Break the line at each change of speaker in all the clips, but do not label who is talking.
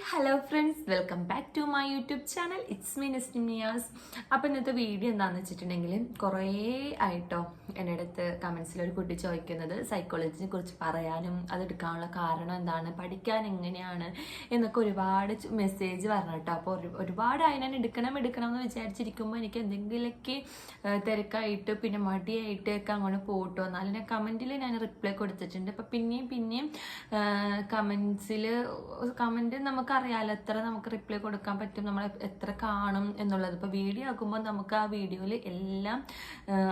Hello friends welcome back to my YouTube channel it's me നെസ്റ്റിനിയാസ് അപ്പോൾ ഇന്നത്തെ video എന്താണെന്ന് വെച്ചിട്ടുണ്ടെങ്കിൽ കുറേ ആയിട്ടോ എന്റെ അടുത്ത് കമൻസിൽ ഒരു കുട്ടി ചോദിക്കുന്നത് സൈക്കോളജിനെ കുറിച്ച് പറയാനും അതെടുക്കാനുള്ള കാരണം എന്താണ് പഠിക്കാൻ എങ്ങനെയാണ് എന്നൊക്കെ ഒരുപാട് മെസ്സേജ് പറഞ്ഞു കേട്ടോ. അപ്പോൾ ഒരുപാട് ആയി ഞാൻ എടുക്കണം എടുക്കണം എന്ന് വിചാരിച്ചിരിക്കുമ്പോൾ എനിക്ക് എന്തെങ്കിലുമൊക്കെ തിരക്കായിട്ട് പിന്നെ മടിയായിട്ട് ഒക്കെ അങ്ങോട്ട് പോട്ടോ. എന്നാലും ഞാൻ കമന്റിൽ ഞാൻ റിപ്ലൈ കൊടുത്തിട്ടുണ്ട്. അപ്പോൾ പിന്നെയും പിന്നെയും കമൻസിൽ കമന്റ് നമുക്കറിയാലോ എത്ര നമുക്ക് റിപ്ലൈ കൊടുക്കാൻ പറ്റും നമ്മൾ എത്ര കാണും എന്നുള്ളത്. ഇപ്പോൾ വീഡിയോ ആക്കുമ്പോൾ നമുക്ക് ആ വീഡിയോയിൽ എല്ലാം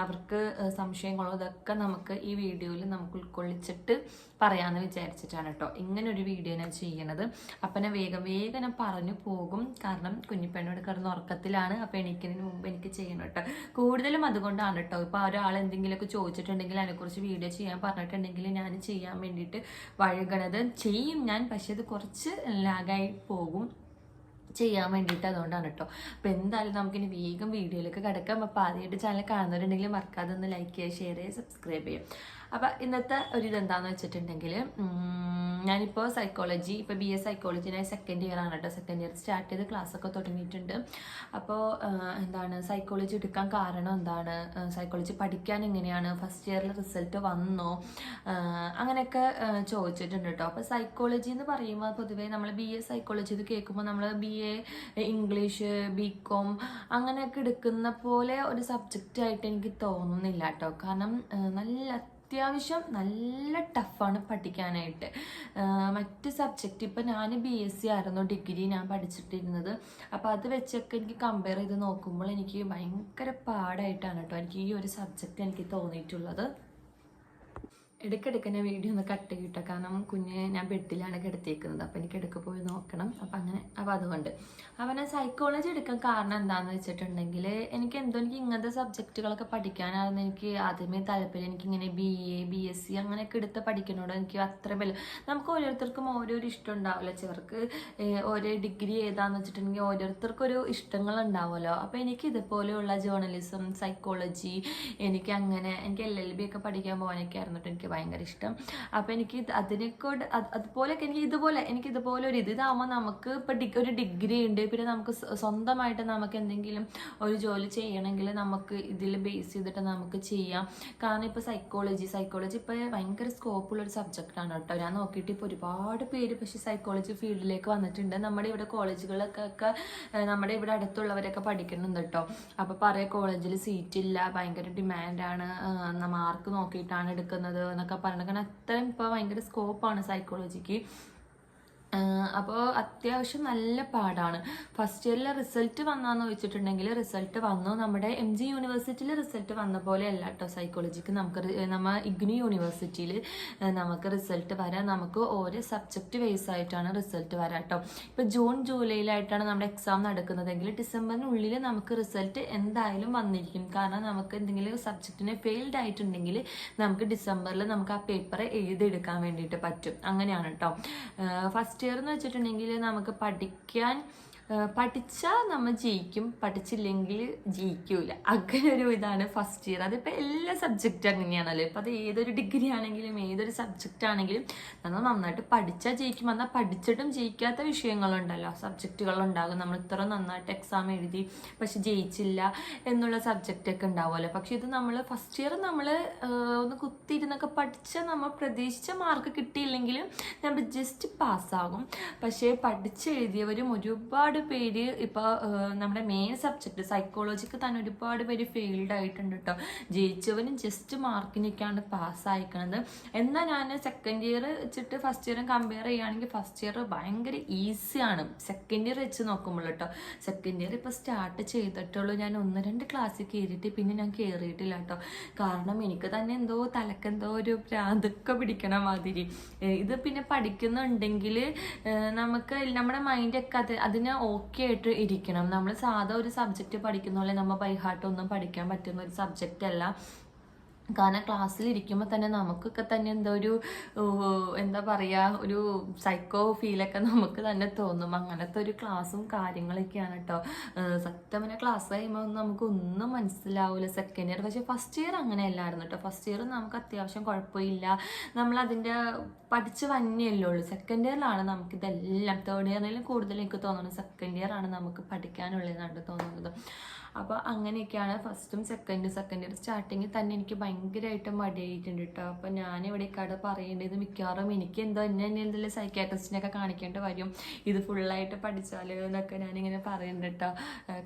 അവർക്ക് സംശയങ്ങളോ ഇതൊക്കെ നമുക്ക് ഈ വീഡിയോയിൽ നമുക്ക് ഉൾക്കൊള്ളിച്ചിട്ട് പറയാമെന്ന് വിചാരിച്ചിട്ടാണ് കേട്ടോ ഇങ്ങനെ ഒരു വീഡിയോ ഞാൻ ചെയ്യണത്. അപ്പം ഞാൻ വേഗം വേഗം ഞാൻ പറഞ്ഞു പോകും. കാരണം കുഞ്ഞിപ്പെണ്ണോട് കിടന്ന് ഉറക്കത്തിലാണ്. അപ്പം എണീക്കുന്നതിന് മുമ്പ് എനിക്ക് ചെയ്യണം കേട്ടോ കൂടുതലും അതുകൊണ്ടാണ് കേട്ടോ ഇപ്പോൾ ഒരാൾ എന്തെങ്കിലുമൊക്കെ ചോദിച്ചിട്ടുണ്ടെങ്കിൽ അതിനെക്കുറിച്ച് വീഡിയോ ചെയ്യാൻ പറഞ്ഞിട്ടുണ്ടെങ്കിൽ ഞാൻ ചെയ്യാൻ വേണ്ടിയിട്ട് വഴുകണത് ചെയ്യും ഞാൻ. പക്ഷേ അത് കുറച്ച് ലാഗായി പോകും. ചെയ്യാൻ വേണ്ടിയിട്ട് അതുകൊണ്ടാണ് കേട്ടോ അപ്പോൾ എന്തായാലും നമുക്കിനി വേഗം വീഡിയോയിലേക്ക് കിടക്കാം. അപ്പോൾ ആദ്യമായിട്ട് ചാനൽ കാണുന്നവരുണ്ടെങ്കിൽ മറക്കാതെ ഒന്ന് ലൈക്ക് ചെയ്യുക ഷെയർ ചെയ്യുക സബ്സ്ക്രൈബ് ചെയ്യുക. അപ്പോൾ ഇന്നത്തെ ഒരു ഇതെന്താന്ന് വെച്ചിട്ടുണ്ടെങ്കിൽ ഞാനിപ്പോ സൈക്കോളജി ഇപ്പോൾ ബി എ സൈക്കോളജി ഞാൻ സെക്കൻഡ് ഇയർ ആണ് കേട്ടോ. സെക്കൻഡ് ഇയർ സ്റ്റാർട്ട് ചെയ്ത് ക്ലാസ് ഒക്കെ തുടങ്ങിയിട്ടുണ്ട്. അപ്പോൾ എന്താണ് സൈക്കോളജി എടുക്കാൻ കാരണം എന്താണ്? സൈക്കോളജി പഠിക്കാൻ എങ്ങനെയാണ്? ഫസ്റ്റ് ഇയറിൽ റിസൾട്ട് വന്നോ? അങ്ങനെയൊക്കെ ചോദിച്ചിട്ടുണ്ട് കേട്ടോ. അപ്പോൾ സൈക്കോളജി എന്ന് പറയുമ്പോൾ പൊതുവേ നമ്മൾ ബി എ സൈക്കോളജി ഇത് കേൾക്കുമ്പോൾ നമ്മൾ B A English B Com അങ്ങനെയൊക്കെ എടുക്കുന്ന പോലെ ഒരു സബ്ജക്റ്റ് ആയിട്ട് എനിക്ക് തോന്നുന്നില്ല കേട്ടോ. കാരണം നല്ല അത്യാവശ്യം നല്ല ടഫാണ് പഠിക്കാനായിട്ട്. മറ്റ് സബ്ജക്റ്റ് ഇപ്പം ഞാൻ ബി എസ് സി ആയിരുന്നു ഡിഗ്രി ഞാൻ പഠിച്ചിട്ടിരുന്നത്. അപ്പോൾ അത് വെച്ചൊക്കെ എനിക്ക് കമ്പയർ ചെയ്ത് നോക്കുമ്പോൾ എനിക്ക് ഭയങ്കര പാടായിട്ടാണ് കേട്ടോ എനിക്ക് ഈ ഒരു സബ്ജക്റ്റ് എനിക്ക് തോന്നിയിട്ടുള്ളത്. ഇടയ്ക്കിടയ്ക്ക് ഞാൻ വീഡിയോ ഒന്ന് കട്ട് കിട്ടുക കാരണം കുഞ്ഞ് ഞാൻ ബെഡിലാണ് കിടത്തിയേക്കുന്നത്. അപ്പോൾ എനിക്ക് ഇടയ്ക്ക് പോയി നോക്കണം. അപ്പം അങ്ങനെ അപ്പോൾ അതുകൊണ്ട്. അവനെ സൈക്കോളജി എടുക്കാൻ കാരണം എന്താണെന്ന് വെച്ചിട്ടുണ്ടെങ്കിൽ എനിക്ക് എന്തോ എനിക്ക് ഇങ്ങനത്തെ സബ്ജക്റ്റുകളൊക്കെ പഠിക്കാനായിരുന്നു. എനിക്ക് ആദ്യമേ താല്പര്യം. എനിക്കിങ്ങനെ B A B S C അങ്ങനെയൊക്കെ എടുത്ത് പഠിക്കണോട് എനിക്ക് അത്ര വലിയ നമുക്ക് ഓരോരുത്തർക്കും ഓരോരോ ഇഷ്ടം ഉണ്ടാവില്ല ചിലർക്ക് ഓരോ ഡിഗ്രി ഏതാന്ന് വെച്ചിട്ടുണ്ടെങ്കിൽ ഓരോരുത്തർക്കും ഒരു ഇഷ്ടങ്ങൾ ഉണ്ടാവുമല്ലോ. അപ്പോൾ എനിക്ക് ഇതുപോലെയുള്ള ജേർണലിസം സൈക്കോളജി എനിക്ക് അങ്ങനെ എനിക്ക് എൽ എൽ ബി ഒക്കെ പഠിക്കാൻ പോകാനൊക്കെ ആയിരുന്നു ട്ടോ. ഭയങ്കര ഇഷ്ടം. അപ്പോൾ എനിക്ക് അതിനെക്കൊണ്ട് അത് അതുപോലെയൊക്കെ എനിക്ക് ഇതുപോലെ എനിക്ക് ഇതുപോലെ ഒരു ഇത് ഇതാകുമ്പോൾ നമുക്ക് ഇപ്പോൾ ഡിഗ് ഒരു ഡിഗ്രി ഉണ്ട്. പിന്നെ നമുക്ക് സ്വന്തമായിട്ട് നമുക്ക് എന്തെങ്കിലും ഒരു ജോലി ചെയ്യണമെങ്കിൽ നമുക്ക് ഇതിൽ ബേസ് ചെയ്തിട്ട് നമുക്ക് ചെയ്യാം. കാരണം ഇപ്പോൾ സൈക്കോളജി സൈക്കോളജി ഇപ്പോൾ ഭയങ്കര സ്കോപ്പുള്ള ഒരു സബ്ജക്റ്റാണ് കേട്ടോ. ഞാൻ നോക്കിയിട്ട് ഇപ്പോൾ ഒരുപാട് പേര് പക്ഷേ സൈക്കോളജി ഫീൽഡിലേക്ക് വന്നിട്ടുണ്ട്. നമ്മുടെ ഇവിടെ കോളേജുകളൊക്കെ നമ്മുടെ ഇവിടെ അടുത്തുള്ളവരൊക്കെ പഠിക്കുന്നുണ്ട് കേട്ടോ. അപ്പോൾ പറയാം കോളേജിൽ സീറ്റ് ഇല്ല ഭയങ്കര ഡിമാൻഡാണ് മാർക്ക് നോക്കിയിട്ടാണ് എടുക്കുന്നത്. എന്നൊക്കെ പറയുന്നത് കാരണം അത്രയും ഇപ്പോൾ ഭയങ്കര സ്കോപ്പാണ് സൈക്കോളജിക്ക് അപ്പോൾ അത്യാവശ്യം നല്ല പാടാണ്. ഫസ്റ്റ് ഇയറിലെ റിസൾട്ട് വന്നാന്ന് വെച്ചിട്ടുണ്ടെങ്കിൽ റിസൾട്ട് വന്നു. നമ്മുടെ എം ജി യൂണിവേഴ്സിറ്റിയിൽ റിസൾട്ട് വന്ന പോലെ അല്ല കേട്ടോ സൈക്കോളജിക്ക് നമുക്ക് നമ്മൾ നമ്മ ഇഗ്നി യൂണിവേഴ്സിറ്റിയിൽ നമുക്ക് റിസൾട്ട് വരാം നമുക്ക് ഓരോ സബ്ജക്റ്റ് ബേസ് ആയിട്ടാണ് റിസൾട്ട് വരാം കേട്ടോ ഇപ്പോൾ ജൂൺ ജൂലൈയിലായിട്ടാണ് നമ്മുടെ എക്സാം നടക്കുന്നതെങ്കിൽ ഡിസംബറിനുള്ളിൽ നമുക്ക് റിസൾട്ട് എന്തായാലും വന്നിരിക്കും. കാരണം നമുക്ക് എന്തെങ്കിലും സബ്ജക്റ്റിനെ ഫെയിൽഡ് ആയിട്ടുണ്ടെങ്കിൽ നമുക്ക് ഡിസംബറിൽ നമുക്ക് ആ പേപ്പർ എഴുതിയെടുക്കാൻ വേണ്ടിയിട്ട് പറ്റും. അങ്ങനെയാണ് കേട്ടോ ഫസ്റ്റ് ഇയർ എന്ന് വെച്ചിട്ടുണ്ടെങ്കിൽ നമുക്ക് പഠിക്കാൻ പഠിച്ചാൽ നമ്മൾ ജയിക്കും. പഠിച്ചില്ലെങ്കിൽ ജയിക്കൂല. അങ്ങനെ ഒരു ഇതാണ് ഫസ്റ്റ് ഇയർ അതിപ്പോൾ എല്ലാ സബ്ജക്റ്റും അങ്ങനെയാണല്ലോ. ഇപ്പം അത് ഏതൊരു ഡിഗ്രി ആണെങ്കിലും ഏതൊരു സബ്ജക്റ്റ് ആണെങ്കിലും നമ്മൾ നന്നായിട്ട് പഠിച്ചാൽ ജയിക്കും. എന്നാൽ പഠിച്ചിട്ടും ജയിക്കാത്ത വിഷയങ്ങളുണ്ടല്ലോ. സബ്ജക്റ്റുകളുണ്ടാകും നമ്മൾ ഇത്ര നന്നായിട്ട് എക്സാം എഴുതി പക്ഷെ ജയിച്ചില്ല എന്നുള്ള സബ്ജക്റ്റ് ഒക്കെ ഉണ്ടാവുമല്ലോ. പക്ഷെ ഇത് നമ്മൾ ഫസ്റ്റ് ഇയർ നമ്മൾ ഒന്ന് കുത്തിയിരുന്നൊക്കെ പഠിച്ചാൽ നമ്മൾ പ്രതീക്ഷിച്ച മാർക്ക് കിട്ടിയില്ലെങ്കിലും നമ്മൾ ജസ്റ്റ് പാസ്സാകും പക്ഷേ പഠിച്ചെഴുതിയവരും ഒരുപാട് പേര് ഇപ്പോൾ നമ്മുടെ മെയിൻ സബ്ജക്റ്റ് സൈക്കോളജിക്ക് തന്നെ ഒരുപാട് പേര് ഫെയിൽഡ് ആയിട്ടുണ്ട് കേട്ടോ ജയിച്ചവനും ജസ്റ്റ് മാർക്കിനൊക്കെയാണ് പാസ്സായിക്കണത് എന്നാൽ ഞാൻ സെക്കൻഡ് ഇയർ വെച്ചിട്ട് ഫസ്റ്റ് ഇയറും കമ്പയർ ചെയ്യുകയാണെങ്കിൽ ഫസ്റ്റ് ഇയർ ഭയങ്കര ഈസിയാണ് സെക്കൻഡ് ഇയർ വെച്ച് നോക്കുമ്പോൾ കേട്ടോ സെക്കൻഡ് ഇയർ ഇപ്പോൾ സ്റ്റാർട്ട് ചെയ്തിട്ടുള്ളൂ. ഞാൻ ഒന്ന് രണ്ട് ക്ലാസ്സിൽ കയറിയിട്ട് പിന്നെ ഞാൻ കയറിയിട്ടില്ല കേട്ടോ കാരണം എനിക്ക് തന്നെ എന്തോ തലക്കെന്തോ ഒരു പ്രാന്തൊക്കെ പിടിക്കണ മാതിരി. ഇത് പിന്നെ പഠിക്കുന്നുണ്ടെങ്കിൽ നമുക്ക് നമ്മുടെ മൈൻഡൊക്കെ അത് അതിന് ഓക്കെ ആയിട്ട് ഇരിക്കണം. നമ്മൾ സാധാ ഒരു സബ്ജക്റ്റ് പഠിക്കുന്ന പോലെ നമ്മൾ ബൈഹാർട്ട് ഒന്നും പഠിക്കാൻ പറ്റുന്ന ഒരു സബ്ജക്റ്റ് അല്ല. കാരണം ക്ലാസ്സിൽ ഇരിക്കുമ്പോൾ തന്നെ നമുക്കൊക്കെ തന്നെ എന്തോ ഒരു എന്താ പറയുക ഒരു സൈക്കോ ഫീലൊക്കെ നമുക്ക് തന്നെ തോന്നും. അങ്ങനത്തെ ഒരു ക്ലാസ്സും കാര്യങ്ങളൊക്കെയാണ് കേട്ടോ സത്യം ക്ലാസ് കഴിയുമ്പോൾ നമുക്ക് ഒന്നും മനസ്സിലാവില്ല സെക്കൻഡ് ഇയർ പക്ഷേ ഫസ്റ്റ് ഇയർ അങ്ങനെ അങ്ങനെയല്ലായിരുന്നു കേട്ടോ ഫസ്റ്റ് ഇയർ നമുക്ക് അത്യാവശ്യം കുഴപ്പമില്ല. നമ്മളതിന്റെ പഠിച്ച് വന്നെയല്ലേ ഉള്ളൂ. സെക്കൻഡ് ഇയറിലാണ് നമുക്ക് ഇതെല്ലാം തേർഡ് ഇയറിലും കൂടുതൽ എനിക്ക് തോന്നുന്നത് സെക്കൻഡ് ഇയറാണ് നമുക്ക് പഠിക്കാനുള്ളതെന്നാണ് തോന്നുന്നത്. അപ്പോൾ അങ്ങനെയൊക്കെയാണ് ഫസ്റ്റും സെക്കൻഡും സെക്കൻഡ് ഇയർ സ്റ്റാർട്ടിങ്ങിൽ തന്നെ എനിക്ക് ഭയങ്കരമായിട്ട് മടിയായിട്ടുണ്ട് കേട്ടോ അപ്പോൾ ഞാൻ ഇവിടെ കട പറയേണ്ടത് മിക്കവാറും എനിക്ക് എന്തോ എന്നെ തന്നെ എന്തെങ്കിലും സൈക്കാട്രിസ്റ്റിനൊക്കെ കാണിക്കേണ്ടി വരും. ഇത് ഫുള്ളായിട്ട് പഠിച്ചാലോ എന്നൊക്കെ ഞാനിങ്ങനെ പറയുന്നുണ്ട് കേട്ടോ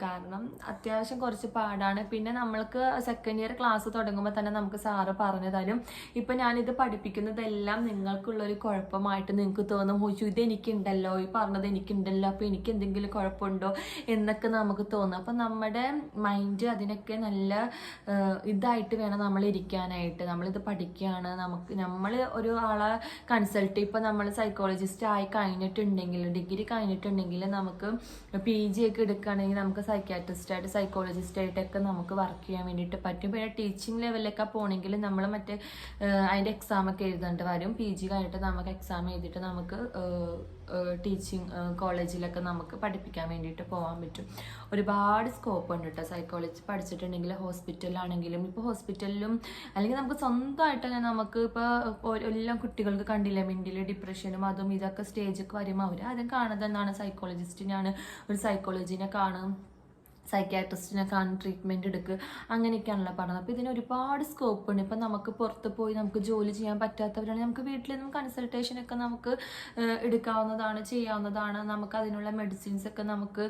കാരണം അത്യാവശ്യം കുറച്ച് പാടാണ്. പിന്നെ നമ്മൾക്ക് സെക്കൻഡ് ഇയർ ക്ലാസ് തുടങ്ങുമ്പോൾ തന്നെ നമുക്ക് സാറ് പറഞ്ഞു തരും. ഇപ്പം ഞാനിത് പഠിപ്പിക്കുന്നതെല്ലാം നിങ്ങൾക്കുള്ളൊരു കുഴപ്പമായിട്ട് നിങ്ങൾക്ക് തോന്നും. ഹോച്ചു ഇത് എനിക്കുണ്ടല്ലോ ഈ പറഞ്ഞത് എനിക്കുണ്ടല്ലോ അപ്പോൾ എനിക്ക് എന്തെങ്കിലും കുഴപ്പമുണ്ടോ എന്നൊക്കെ നമുക്ക് തോന്നും. അപ്പം നമ്മുടെ മൈൻഡ് അതിനൊക്കെ നല്ല ഇതായിട്ട് വേണം നമ്മൾ ഇരിക്കാനായിട്ട് നമ്മളിത് പഠിക്കുകയാണ് നമുക്ക് നമ്മൾ ഒരു ആളെ കൺസൾട്ട് ഇപ്പം നമ്മൾ സൈക്കോളജിസ്റ്റ് ആയി കഴിഞ്ഞിട്ടുണ്ടെങ്കിൽ ഡിഗ്രി കഴിഞ്ഞിട്ടുണ്ടെങ്കിൽ നമുക്ക് പി ജി ഒക്കെ എടുക്കുകയാണെങ്കിൽ നമുക്ക് സൈക്കാട്രിസ്റ്റായിട്ട് സൈക്കോളജിസ്റ്റായിട്ടൊക്കെ നമുക്ക് വർക്ക് ചെയ്യാൻ വേണ്ടിയിട്ട് പറ്റും. പിന്നെ ടീച്ചിങ് ലെവലിലൊക്കെ പോകണമെങ്കിൽ നമ്മൾ മറ്റേ അതിന്റെ എക്സാം ഒക്കെ എഴുതേണ്ടി വരും. പി ജി കഴിഞ്ഞിട്ട് നമുക്ക് എക്സാം എഴുതിയിട്ട് നമുക്ക് ടീച്ചിങ് കോളേജിലൊക്കെ നമുക്ക് പഠിപ്പിക്കാൻ വേണ്ടിയിട്ട് പോകാൻ പറ്റും. ഒരുപാട് സ്കോപ്പ് ഉണ്ട് കേട്ടോ സൈക്കോളജി പഠിച്ചിട്ടുണ്ടെങ്കിൽ ഹോസ്പിറ്റലിലാണെങ്കിലും ഇപ്പോൾ ഹോസ്പിറ്റലിലും അല്ലെങ്കിൽ നമുക്ക് സ്വന്തമായിട്ട് തന്നെ നമുക്ക് ഇപ്പോൾ എല്ലാം കുട്ടികൾക്ക് കണ്ടില്ല? മെന്റലി ഡിപ്രഷനും അതും ഇതൊക്കെ സ്റ്റേജൊക്കെ വരുമ്പോൾ അവർ ആദ്യം കാണുന്നത് എന്താണ് സൈക്കോളജിസ്റ്റിനാണ് ഒരു സൈക്കോളജിനെ കാണും. സൈക്കാട്രിസ്റ്റിനെ കാണും ട്രീറ്റ്മെന്റ് എടുക്കുക അങ്ങനെയൊക്കെയാണല്ലോ പഠനം അപ്പോൾ ഇതിന് ഒരുപാട് സ്കോപ്പ് ഉണ്ട്. ഇപ്പം നമുക്ക് പുറത്ത് പോയി നമുക്ക് ജോലി ചെയ്യാൻ പറ്റാത്തവരാണെങ്കിൽ നമുക്ക് വീട്ടിൽ നിന്നും കൺസൾട്ടേഷൻ ഒക്കെ നമുക്ക് എടുക്കാവുന്നതാണ് ചെയ്യാവുന്നതാണ്. നമുക്ക് അതിനുള്ള മെഡിസിൻസ് ഒക്കെ നമുക്ക്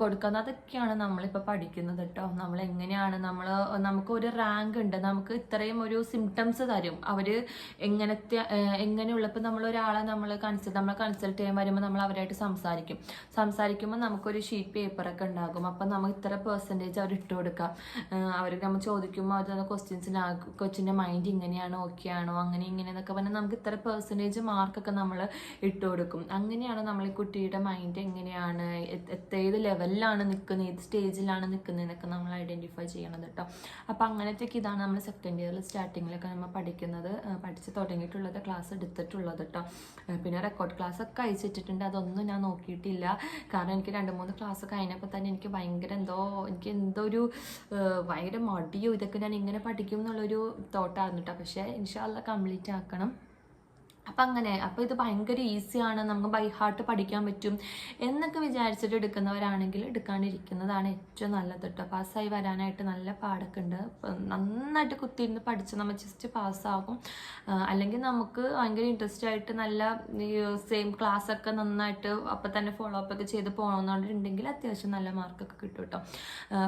കൊടുക്കാവുന്ന അതൊക്കെയാണ് നമ്മളിപ്പോൾ പഠിക്കുന്നത് കേട്ടോ. നമ്മൾ എങ്ങനെയാണ് നമ്മൾ നമുക്ക് ഒരു റാങ്ക് ഉണ്ട്. നമുക്ക് ഇത്രയും ഒരു സിംറ്റംസ് തരും. അവർ എങ്ങനത്തെ ഏഹ്, എങ്ങനെയുള്ള ഇപ്പം നമ്മൾ ഒരാളെ നമ്മൾ കൺസൾട്ട് നമ്മൾ കൺസൾട്ട് ചെയ്യാൻ വരുമ്പോൾ നമ്മൾ അവരായിട്ട് സംസാരിക്കും. സംസാരിക്കുമ്പോൾ നമുക്കൊരു ഷീറ്റ് പേപ്പറൊക്കെ ഉണ്ടാകും. അപ്പം നമുക്ക് ഇത്ര പെർസെന്റേജ് അവർ ഇട്ട് കൊടുക്കാം. അവർ നമ്മൾ ചോദിക്കുമ്പോൾ അവർ ക്വസ്റ്റ്യൻസിന് കൊച്ചിന്റെ മൈൻഡ് ഇങ്ങനെയാണോ ഓക്കെ ആണോ അങ്ങനെ ഇങ്ങനെ എന്നൊക്കെ പറഞ്ഞാൽ നമുക്ക് ഇത്ര പെർസെന്റേജ് മാർക്കൊക്കെ നമ്മൾ ഇട്ട് കൊടുക്കും. അങ്ങനെയാണ് നമ്മൾ ഈ കുട്ടിയുടെ മൈൻഡ് എങ്ങനെയാണ് ഏത് ലെവലിലാണ് നിൽക്കുന്നത് ഏത് സ്റ്റേജിലാണ് നിൽക്കുന്നതെന്നൊക്കെ നമ്മൾ ഐഡന്റിഫൈ ചെയ്യണം കേട്ടോ അപ്പോൾ അങ്ങനത്തെയൊക്കെ ഇതാണ് നമ്മൾ സെക്കൻഡ് ഇയറിൽ സ്റ്റാർട്ടിങ്ങിലൊക്കെ നമ്മൾ പഠിക്കുന്നത്. പഠിച്ച് തുടങ്ങിയിട്ടുള്ളത് ക്ലാസ് എടുത്തിട്ടുള്ളത് കേട്ടോ പിന്നെ റെക്കോർഡ് ക്ലാസ് ഒക്കെ അയച്ചിട്ടിട്ടുണ്ട്. അതൊന്നും ഞാൻ നോക്കിയിട്ടില്ല. കാരണം എനിക്ക് രണ്ട് മൂന്ന് ക്ലാസ് കഴിഞ്ഞപ്പോൾ തന്നെ എനിക്ക് ഭയങ്കര എന്തോ എനിക്ക് എന്തോ ഒരു ഭയങ്കര മടിയോ ഇതൊക്കെ ഞാൻ ഇങ്ങനെ പഠിക്കും എന്നുള്ളൊരു തോട്ടായിരുന്നു കേട്ടോ പക്ഷേ ഇൻഷാല്ല കംപ്ലീറ്റ് ആക്കണം. അപ്പം അങ്ങനെ അപ്പം ഇത് ഭയങ്കര ഈസിയാണ് നമുക്ക് ബൈ ഹാർട്ട് പഠിക്കാൻ പറ്റും എന്നൊക്കെ വിചാരിച്ചിട്ട് എടുക്കുന്നവരാണെങ്കിൽ എടുക്കാണ്ടിരിക്കുന്നതാണ് ഏറ്റവും നല്ലത് കേട്ടോ പാസ്സായി വരാനായിട്ട് നല്ല പാടൊക്കെ ഉണ്ട്. നന്നായിട്ട് കുത്തിയിരുന്ന് പഠിച്ച് നമ്മൾ ജസ്റ്റ് പാസ്സാകും അല്ലെങ്കിൽ നമുക്ക് ഭയങ്കര ഇൻട്രസ്റ്റ് ആയിട്ട് നല്ല സെയിം ക്ലാസ് ഒക്കെ നന്നായിട്ട് അപ്പം തന്നെ ഫോളോ അപ്പ് ഒക്കെ ചെയ്ത് പോകണമെന്നുണ്ടെങ്കിൽ അത്യാവശ്യം നല്ല മാർക്കൊക്കെ കിട്ടും കേട്ടോ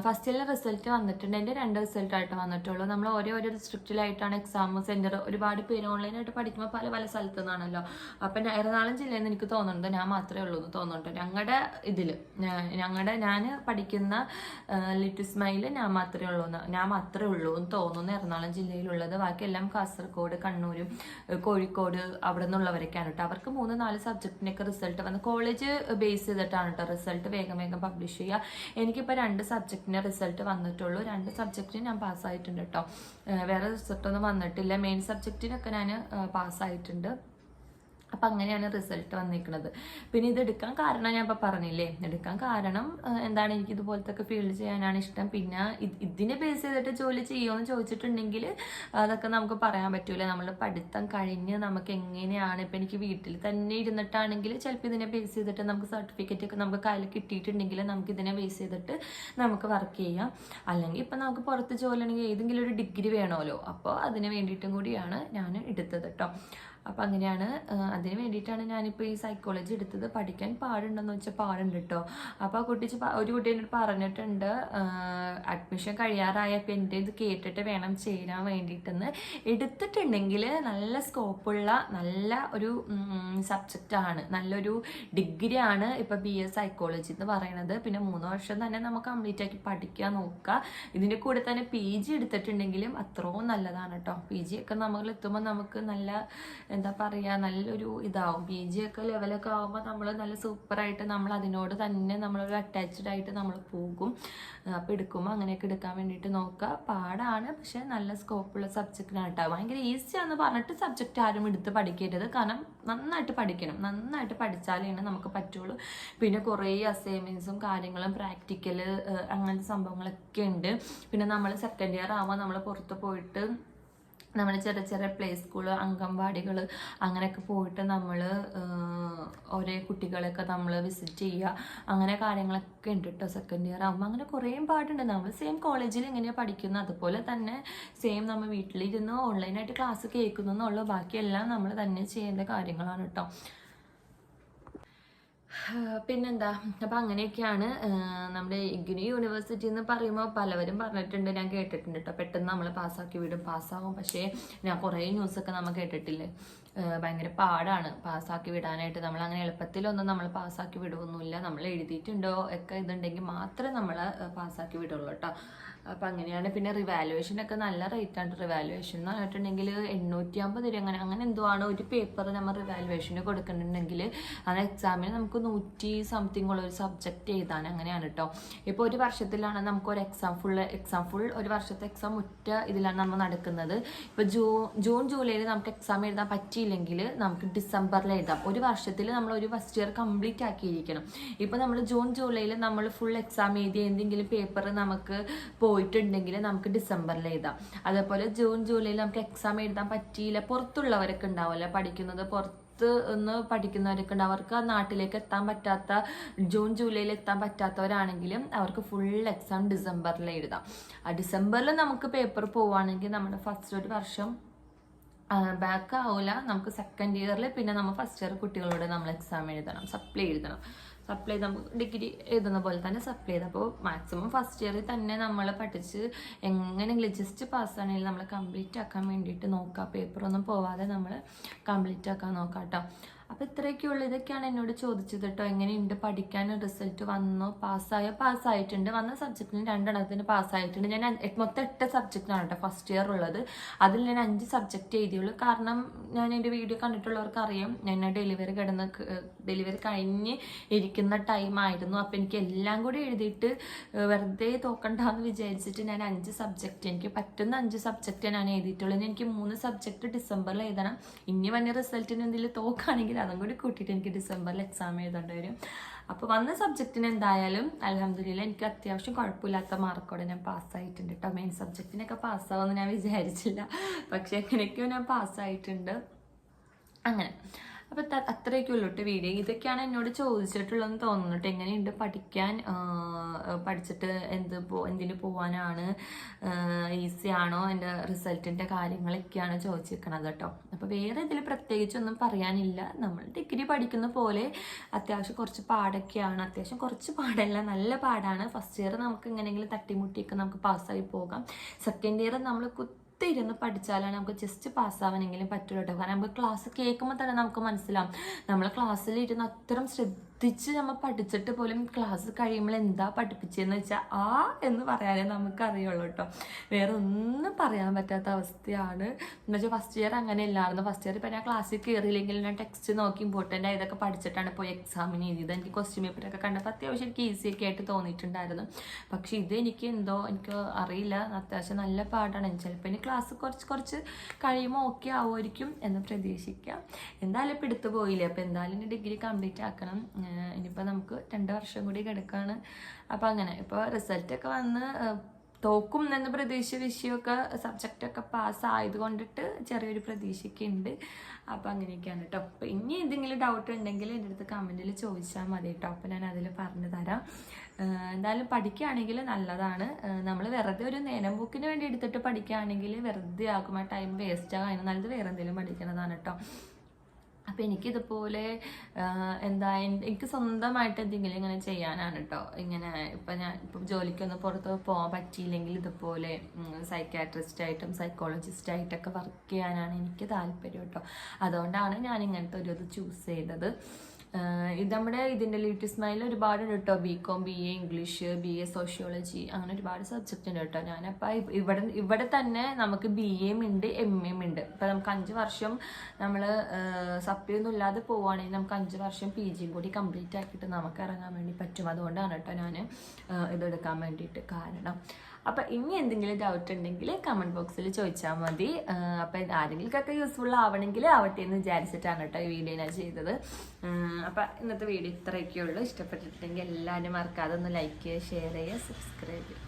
ഫസ്റ്റ് ഇയറിലെ റിസൾട്ട് വന്നിട്ടുണ്ട്. എന്റെ രണ്ട് റിസൾട്ടായിട്ട് വന്നിട്ടുള്ളൂ. നമ്മൾ ഓരോ ഓരോ ഡിസ്ട്രിക്റ്റിലായിട്ടാണ് എക്സാം സെന്റർ ഒരുപാട് പേര് ഓൺലൈനായിട്ട് പഠിക്കുമ്പോൾ പല പല സ്ഥലത്തു നിന്നാണല്ലോ അപ്പം എറണാകുളം ജില്ലയിൽ നിന്ന് എനിക്ക് തോന്നുന്നുണ്ട് ഞാൻ മാത്രമേ ഉള്ളൂ എന്ന് തോന്നുന്നുണ്ട്. ഞങ്ങളുടെ ഇതിൽ ഞങ്ങളുടെ ഞാൻ പഠിക്കുന്ന ലിറ്റിൽ സ്മൈൽ ഞാൻ മാത്രമേ ഉള്ളൂ എന്ന് ഞാൻ മാത്രമേ ഉള്ളൂ എന്ന് തോന്നുന്നു എറണാകുളം ജില്ലയിലുള്ളത്. ബാക്കിയെല്ലാം കാസർഗോഡ് കണ്ണൂരും കോഴിക്കോട് അവിടെ നിന്നുള്ളവരൊക്കെയാണ് കേട്ടോ. അവർക്ക് മൂന്ന് നാല് സബ്ജക്റ്റിനൊക്കെ റിസൾട്ട് വന്ന് കോളേജ് ബേസ് ചെയ്തിട്ടാണ് കേട്ടോ റിസൾട്ട് വേഗം വേഗം പബ്ലിഷ് ചെയ്യുക എനിക്കിപ്പോൾ രണ്ട് സബ്ജക്റ്റിന്റെ റിസൾട്ട് വന്നിട്ടുള്ളൂ. രണ്ട് സബ്ജക്റ്റിന് ഞാൻ പാസ്സായിട്ടുണ്ട് കേട്ടോ. വേറെ റിസൾട്ടൊന്നും വന്നിട്ടില്ല. മെയിൻ സബ്ജക്റ്റിനൊക്കെ ഞാൻ പാസ്സായിട്ടുണ്ട്. അപ്പം അങ്ങനെയാണ് റിസൾട്ട് വന്നിരിക്കുന്നത്. പിന്നെ ഇത് എടുക്കാൻ കാരണം ഞാൻ ഇപ്പം പറഞ്ഞില്ലേ? എടുക്കാൻ കാരണം എന്താണ് എനിക്ക് ഇതുപോലത്തെ ഫീൽഡ് ചെയ്യാനാണ് ഇഷ്ടം. പിന്നെ ഇതിനെ ബേസ് ചെയ്തിട്ട് ജോലി ചെയ്യുമോ എന്ന് ചോദിച്ചിട്ടുണ്ടെങ്കിൽ അതൊക്കെ നമുക്ക് പറയാൻ പറ്റൂല. നമ്മൾ പഠിത്തം കഴിഞ്ഞ് നമുക്ക് എങ്ങനെയാണ് ഇപ്പം എനിക്ക് വീട്ടിൽ തന്നെ ഇരുന്നിട്ടാണെങ്കിൽ ചിലപ്പോൾ ഇതിനെ ബേസ് ചെയ്തിട്ട് നമുക്ക് സർട്ടിഫിക്കറ്റ് ഒക്കെ നമുക്ക് കയ്യിൽ കിട്ടിയിട്ടുണ്ടെങ്കിൽ നമുക്ക് ഇതിനെ ബേസ് ചെയ്തിട്ട് നമുക്ക് വർക്ക് ചെയ്യാം. അല്ലെങ്കിൽ ഇപ്പം നമുക്ക് പുറത്ത് ജോലി ആണെങ്കിൽ ഏതെങ്കിലും ഒരു ഡിഗ്രി വേണമല്ലോ. അപ്പോൾ അതിന് വേണ്ടിയിട്ടും കൂടിയാണ് ഞാൻ എടുത്തത് കേട്ടോ അപ്പം അങ്ങനെയാണ് അതിന് വേണ്ടിയിട്ടാണ് ഞാനിപ്പോൾ ഈ സൈക്കോളജി എടുത്തത്. പഠിക്കാൻ പാടുണ്ടെന്ന് വെച്ചാൽ പാടുണ്ട് കേട്ടോ അപ്പോൾ ആ കുട്ടി ഒരു കുട്ടി എന്നോട് പറഞ്ഞിട്ടുണ്ട് അഡ്മിഷൻ കഴിയാറായപ്പോൾ എന്റെ ഇത് കേട്ടിട്ട് വേണം ചേരാൻ വേണ്ടിയിട്ടെന്ന്. എടുത്തിട്ടുണ്ടെങ്കിൽ നല്ല സ്കോപ്പുള്ള നല്ല ഒരു സബ്ജക്റ്റാണ് നല്ലൊരു ഡിഗ്രിയാണ് ഇപ്പോൾ ബി എസ് സൈക്കോളജി എന്ന് പറയുന്നത് പിന്നെ മൂന്ന് വർഷം തന്നെ നമുക്ക് കംപ്ലീറ്റ് ആക്കി പഠിക്കാൻ നോക്കുക ഇതിന്റെ കൂടെ തന്നെ പി ജി എടുത്തിട്ടുണ്ടെങ്കിലും അത്രയും നല്ലതാണ് കേട്ടോ പി ജി ഒക്കെ നമ്മൾ എത്തുമ്പോൾ നമുക്ക് നല്ല എന്താ പറയുക നല്ലൊരു ഇതാവും. പി ജി ഒക്കെ ലെവലൊക്കെ ആകുമ്പോൾ നമ്മൾ നല്ല സൂപ്പറായിട്ട് നമ്മൾ അതിനോട് തന്നെ നമ്മളൊരു അറ്റാച്ച്ഡ് ആയിട്ട് നമ്മൾ പോകും. അപ്പോൾ എടുക്കുമ്പോൾ അങ്ങനെയൊക്കെ എടുക്കാൻ വേണ്ടിയിട്ട് നോക്കുക പാടാണ് പക്ഷേ നല്ല സ്കോപ്പുള്ള സബ്ജക്റ്റിനാണ് കേട്ടോ ഭയങ്കര ഈസിയാണെന്ന് പറഞ്ഞിട്ട് സബ്ജക്റ്റ് ആരും എടുത്ത് പഠിക്കരുത്. കാരണം നന്നായിട്ട് പഠിക്കണം. നന്നായിട്ട് പഠിച്ചാലേ നമുക്ക് പറ്റുള്ളൂ. പിന്നെ കുറേ അസൈൻമെന്റ്സും കാര്യങ്ങളും പ്രാക്ടിക്കൽ അങ്ങനത്തെ സംഭവങ്ങളൊക്കെ ഉണ്ട്. പിന്നെ നമ്മൾ സെക്കൻഡ് ഇയർ ആകുമ്പോൾ നമ്മൾ പുറത്ത് പോയിട്ട് നമ്മൾ ചെറിയ ചെറിയ പ്ലേ സ്കൂൾ അംഗൻവാടികൾ അങ്ങനെയൊക്കെ പോയിട്ട് നമ്മൾ ഓരോ കുട്ടികളെയൊക്കെ നമ്മൾ വിസിറ്റ് ചെയ്യുക. അങ്ങനെ കാര്യങ്ങളൊക്കെ ഉണ്ട് കേട്ടോ സെക്കൻഡ് ഇയർ ആകുമ്പോൾ അങ്ങനെ കുറേ പാടുണ്ട്. നമ്മൾ സെയിം കോളേജിൽ എങ്ങനെയാണ് പഠിക്കുന്നത് അതുപോലെ തന്നെ സെയിം നമ്മൾ വീട്ടിലിരുന്ന് ഓൺലൈനായിട്ട് ക്ലാസ് കേൾക്കുന്നു എന്നുള്ളൂ ബാക്കിയെല്ലാം നമ്മൾ തന്നെ ചെയ്യേണ്ട കാര്യങ്ങളാണ് കേട്ടോ പിന്നെന്താ? അപ്പം അങ്ങനെയൊക്കെയാണ് നമ്മുടെ ഇഗ്നി യൂണിവേഴ്സിറ്റി എന്ന് പറയുമ്പോൾ പലവരും പറഞ്ഞിട്ടുണ്ട്. ഞാൻ കേട്ടിട്ടുണ്ട് കേട്ടോ പെട്ടെന്ന് നമ്മൾ പാസ്സാക്കി വിടും. പാസ്സാവും. പക്ഷേ ഞാൻ കുറേ ന്യൂസൊക്കെ നമ്മൾ കേട്ടിട്ടില്ലേ? ഭയങ്കര പാടാണ്. പാസ്സാക്കി വിടാനായിട്ട് നമ്മൾ അങ്ങനെ എളുപ്പത്തിലൊന്നും നമ്മൾ പാസ്സാക്കി വിടുവൊന്നുമില്ല. നമ്മൾ എഴുതിയിട്ടുണ്ടോ? ഒക്കെ ഇതുണ്ടെങ്കിൽ മാത്രമേ നമ്മൾ പാസ്സാക്കി വിടുള്ളൂ കേട്ടോ അപ്പം അങ്ങനെയാണ് പിന്നെ റിവാലുവേഷൻ ഒക്കെ നല്ല റേറ്റ് ആണ്. റിവാലുവേഷൻ എന്ന് പറഞ്ഞിട്ടുണ്ടെങ്കിൽ എണ്ണൂറ്റി അമ്പത് രൂപ അങ്ങനെ അങ്ങനെ എന്തോ ആണ് ഒരു പേപ്പർ നമ്മൾ റിവാലുവേഷന് കൊടുക്കുന്നുണ്ടെങ്കിൽ അത് എക്സാമിന് നമുക്ക് നൂറ്റി സംതിങ് ഉള്ള ഒരു സബ്ജക്റ്റ് എഴുതാൻ അങ്ങനെയാണ് കേട്ടോ ഇപ്പോൾ ഒരു വർഷത്തിലാണ് നമുക്ക് ഒരു എക്സാം ഫുൾ എക്സാം ഫുൾ ഒരു വർഷത്തെ എക്സാം ഒറ്റ ഇതിലാണ് നമ്മൾ നടക്കുന്നത്. ഇപ്പോൾ ജൂൺ ജൂൺ ജൂലൈയിൽ നമുക്ക് എക്സാം എഴുതാൻ പറ്റിയില്ലെങ്കിൽ നമുക്ക് ഡിസംബറിൽ എഴുതാം. ഒരു വർഷത്തിൽ നമ്മൾ ഒരു ഫസ്റ്റ് ഇയർ കംപ്ലീറ്റ് ആക്കിയിരിക്കണം. ഇപ്പോൾ നമ്മൾ ജൂൺ ജൂലൈയിൽ നമ്മൾ ഫുൾ എക്സാം എഴുതി എന്തെങ്കിലും പേപ്പർ നമുക്ക് പോയിട്ടുണ്ടെങ്കിൽ നമുക്ക് ഡിസംബറിൽ എഴുതാം. അതേപോലെ ജൂൺ ജൂലൈയിൽ നമുക്ക് എക്സാം എഴുതാൻ പറ്റിയില്ല. പുറത്തുള്ളവരൊക്കെ ഉണ്ടാവുമല്ലോ. പഠിക്കുന്നത് പുറത്ത് ഒന്ന് പഠിക്കുന്നവരൊക്കെ ഉണ്ട് അവർക്ക് നാട്ടിലേക്ക് എത്താൻ പറ്റാത്ത ജൂൺ ജൂലൈയിൽ എത്താൻ പറ്റാത്തവരാണെങ്കിലും അവർക്ക് ഫുൾ എക്സാം ഡിസംബറിൽ എഴുതാം. ഡിസംബറിൽ നമുക്ക് പേപ്പർ പോവുകയാണെങ്കിൽ നമ്മുടെ ഫസ്റ്റ് ഒരു വർഷം ബാക്ക് ആവില്ല നമുക്ക് സെക്കൻഡ് ഇയറിൽ പിന്നെ നമ്മൾ ഫസ്റ്റ് ഇയർ കുട്ടികളോട് നമ്മൾ എക്സാം എഴുതണം സപ്ലൈ എഴുതണം. സപ്ലൈ നമുക്ക് ഡിഗ്രി എഴുതുന്ന പോലെ തന്നെ സപ്ലൈ ചെയ്ത് അപ്പോൾ മാക്സിമം ഫസ്റ്റ് ഇയറിൽ തന്നെ നമ്മൾ പഠിച്ച് എങ്ങനെയെങ്കിലും ജസ്റ്റ് പാസ്സാണെങ്കിൽ നമ്മൾ കംപ്ലീറ്റ് ആക്കാൻ വേണ്ടിയിട്ട് നോക്കുക പേപ്പറൊന്നും പോവാതെ നമ്മൾ കംപ്ലീറ്റ് ആക്കാൻ നോക്കാം കേട്ടോ അപ്പോൾ ഇത്രയൊക്കെയുള്ളൂ. ഇതൊക്കെയാണ് എന്നോട് ചോദിച്ചത് കേട്ടോ. എങ്ങനെയുണ്ട്? പഠിക്കാൻ റിസൾട്ട് വന്നു? പാസ്സായോ പാസ്സായിട്ടുണ്ട് വന്ന സബ്ജക്റ്റിന് രണ്ടെണ്ണത്തിന് പാസ്സായിട്ടുണ്ട് ഞാൻ മൊത്തം എട്ട് സബ്ജക്റ്റിനാണ് കേട്ടോ ഫസ്റ്റ് ഇയർ ഉള്ളത്. അതിൽ ഞാൻ അഞ്ച് സബ്ജക്റ്റ് എഴുതിയുള്ളൂ. കാരണം ഞാൻ എന്റെ വീഡിയോ കണ്ടിട്ടുള്ളവർക്ക് അറിയാം ഞാൻ ഡെലിവറി കിടന്ന് ഡെലിവറി കഴിഞ്ഞ് ഇരിക്കുന്ന ടൈം ആയിരുന്നു. അപ്പോൾ എനിക്ക് എല്ലാം കൂടി എഴുതിയിട്ട് വെറുതെ തോക്കണ്ടെന്ന് വിചാരിച്ചിട്ട് ഞാൻ അഞ്ച് സബ്ജക്റ്റ് എനിക്ക് പറ്റുന്ന അഞ്ച് സബ്ജക്റ്റ് ഞാൻ എഴുതിയിട്ടുള്ളൂ എനിക്ക് മൂന്ന് സബ്ജക്റ്റ് ഡിസംബറിൽ എഴുതണം. ഇനി വന്ന റിസൾട്ടിന് എന്തെങ്കിലും തോക്കാണെങ്കിൽ അതും കൂടി കൂട്ടിയിട്ട് എനിക്ക് ഡിസംബറിൽ എക്സാം എഴുതേണ്ടി വരും. അപ്പോൾ വന്ന സബ്ജക്റ്റിന് എന്തായാലും അലഹമ്മദില്ല എനിക്ക് അത്യാവശ്യം കുഴപ്പമില്ലാത്ത മാർക്കോടെ ഞാൻ പാസ്സായിട്ടുണ്ട് കേട്ടോ മെയിൻ സബ്ജക്റ്റിനൊക്കെ പാസ്സാവുമെന്ന് ഞാൻ വിചാരിച്ചില്ല. പക്ഷേ എങ്ങനെയൊക്കെയോ ഞാൻ പാസ്സായിട്ടുണ്ട് അങ്ങനെ. അപ്പോൾ അത്രയൊക്കെ ഉള്ളൂ കേട്ടോ വീഡിയോ ഇതൊക്കെയാണ് എന്നോട് ചോദിച്ചിട്ടുള്ളതെന്ന് തോന്നുന്നു കേട്ടോ എങ്ങനെയുണ്ട് പഠിക്കാൻ? പഠിച്ചിട്ട് എന്ത് പോ എന്തിന് പോവാനാണ്? ഈസി ആണോ? എന്റെ റിസൾട്ടിന്റെ കാര്യങ്ങളൊക്കെയാണ് ചോദിച്ചിരിക്കണത് കേട്ടോ അപ്പോൾ വേറെ ഇതിൽ പ്രത്യേകിച്ചൊന്നും പറയാനില്ല. നമ്മൾ ഡിഗ്രി പഠിക്കുന്ന പോലെ അത്യാവശ്യം കുറച്ച് പാടൊക്കെയാണ്. അത്യാവശ്യം കുറച്ച് പാടല്ല നല്ല പാടാണ്. ഫസ്റ്റ് ഇയർ നമുക്ക് എങ്ങനെയെങ്കിലും തട്ടിമുട്ടിയൊക്കെ നമുക്ക് പാസ്സായി പോകാം. സെക്കൻഡ് ഇയർ നമ്മൾ ഇരുന്ന് പഠിച്ചാലാണ് നമുക്ക് ജസ്റ്റ് പാസ്സാവാനെങ്കിലും പറ്റുള്ളൂ കേട്ടോ കാരണം നമുക്ക് ക്ലാസ് കേൾക്കുമ്പോൾ തന്നെ നമുക്ക് മനസ്സിലാവും. നമ്മൾ ക്ലാസ്സിൽ ഇരുന്ന് അത്രയും ശ്രദ്ധ ശ്രദ്ധിച്ച് നമ്മൾ പഠിച്ചിട്ട് പോലും ക്ലാസ് കഴിയുമ്പോൾ എന്താ പഠിപ്പിച്ചതെന്ന് വെച്ചാൽ ആ എന്ന് പറയാനേ നമുക്കറിയുള്ളൂ കേട്ടോ. വേറെ ഒന്നും പറയാൻ പറ്റാത്ത അവസ്ഥയാണ്. എന്ന് വെച്ചാൽ ഫസ്റ്റ് ഇയർ അങ്ങനെ ഇല്ലായിരുന്നു. ഫസ്റ്റ് ഇയർ ഇപ്പം ഞാൻ ക്ലാസ്സിൽ കയറിയില്ലെങ്കിൽ ഞാൻ ടെക്സ്റ്റ് നോക്കി ഇമ്പോർട്ടന്റ് ആയതൊക്കെ പഠിച്ചിട്ടാണ് പോയി എക്സാമിന് എഴുതിയത്. എനിക്ക് ക്വസ്റ്റ്യൻ പേപ്പറൊക്കെ കണ്ടപ്പോൾ അത്യാവശ്യം എനിക്ക് ഈസി ഒക്കെ ആയിട്ട് തോന്നിയിട്ടുണ്ടായിരുന്നു. പക്ഷേ ഇത് എനിക്ക് എന്തോ എനിക്ക് അറിയില്ല. അത്യാവശ്യം നല്ല പാടാണ്. ചിലപ്പോൾ ഇനി ക്ലാസ് കുറച്ച് കുറച്ച് കഴിയുമ്പോൾ ഓക്കെ ആവുമായിരിക്കും എന്ന് പ്രതീക്ഷിക്കാം. എന്തായാലും ഇപ്പം എടുത്തു പോയില്ലേ? അപ്പോൾ എന്തായാലും ഡിഗ്രി കംപ്ലീറ്റ് ആക്കണം. ഇനിയിപ്പോൾ നമുക്ക് രണ്ട് വർഷം കൂടി കിടക്കുകയാണ് അപ്പോൾ അങ്ങനെ ഇപ്പോൾ റിസൾട്ടൊക്കെ വന്ന് തോക്കും എന്ന പ്രതീക്ഷ വിഷയമൊക്കെ സബ്ജക്റ്റൊക്കെ പാസ് ആയത് കൊണ്ടിട്ട് ചെറിയൊരു പ്രതീക്ഷയൊക്കെ ഉണ്ട് അപ്പോൾ അങ്ങനെയൊക്കെയാണ് കേട്ടോ അപ്പോൾ ഇനി എന്തെങ്കിലും ഡൗട്ട് ഉണ്ടെങ്കിൽ എന്റെ അടുത്ത് കമന്റിൽ ചോദിച്ചാൽ മതി കേട്ടോ അപ്പോൾ ഞാൻ അതിൽ പറഞ്ഞു തരാം. എന്തായാലും പഠിക്കുകയാണെങ്കിൽ നല്ലതാണ്. നമ്മൾ വെറുതെ ഒരു നേരം ബുക്കിന് വേണ്ടി എടുത്തിട്ട് പഠിക്കുകയാണെങ്കിൽ വെറുതെ ആക്കും ആ ടൈം വേസ്റ്റ് ആകും അതിന് നല്ലത് വേറെ എന്തെങ്കിലും പഠിക്കുന്നതാണ് കേട്ടോ അപ്പം എനിക്കിതുപോലെ എന്താ എനിക്ക് സ്വന്തമായിട്ട് എന്തെങ്കിലും ഇങ്ങനെ ചെയ്യാനാണ് കേട്ടോ ഇങ്ങനെ ഇപ്പം ഞാൻ ഇപ്പം ജോലിക്കൊന്നും പുറത്ത് പോകാൻ പറ്റിയില്ലെങ്കിൽ ഇതുപോലെ സൈക്കാട്രിസ്റ്റായിട്ടും സൈക്കോളജിസ്റ്റായിട്ടൊക്കെ വർക്ക് ചെയ്യാനാണ് എനിക്ക് താല്പര്യം കേട്ടോ അതുകൊണ്ടാണ് ഞാൻ ഇങ്ങനത്തെ ഒരു ഇത് ചൂസ് ചെയ്തത്. ഇത് നമ്മുടെ ഇതിന്റെ ലിറ്റിസ്മൈൽ ഒരുപാട് ഉണ്ട് കേട്ടോ. B Com B A English B A sociology അങ്ങനെ ഒരുപാട് സബ്ജക്റ്റ് ഉണ്ട് കേട്ടോ. ഞാനപ്പോൾ ഇവിടെ ഇവിടെ തന്നെ നമുക്ക് ബി എം ഉണ്ട് എം എം ഉണ്ട്. ഇപ്പം നമുക്ക് അഞ്ച് വർഷം നമ്മൾ സപ്ലിയൊന്നും ഇല്ലാതെ പോവുകയാണെങ്കിൽ നമുക്ക് അഞ്ച് വർഷം പി ജിയും കൂടി കംപ്ലീറ്റ് ആക്കിയിട്ട് നമുക്ക് ഇറങ്ങാൻ വേണ്ടി പറ്റും. അതുകൊണ്ടാണ് കേട്ടോ ഞാൻ ഇതെടുക്കാൻ വേണ്ടിയിട്ട് കാരണം. അപ്പം ഇനി എന്തെങ്കിലും ഡൗട്ട് ഉണ്ടെങ്കിൽ കമന്റ് ബോക്സിൽ ചോദിച്ചാൽ മതി. അപ്പം ആരെങ്കിലുമൊക്കെ യൂസ്ഫുൾ ആവണമെങ്കിൽ ആവട്ടെ എന്ന് വിചാരിച്ചിട്ടാണ് കേട്ടോ ഈ വീഡിയോ ഞാൻ ചെയ്തത്. അപ്പം ഇന്നത്തെ വീഡിയോ ഇത്രയൊക്കെ ഉള്ളൂ. ഇഷ്ടപ്പെട്ടിട്ടുണ്ടെങ്കിൽ എല്ലാവരും മറക്കാതെ ഒന്ന് ലൈക്ക് ചെയ്യുക ഷെയർ ചെയ്യുക സബ്സ്ക്രൈബ് ചെയ്യുക.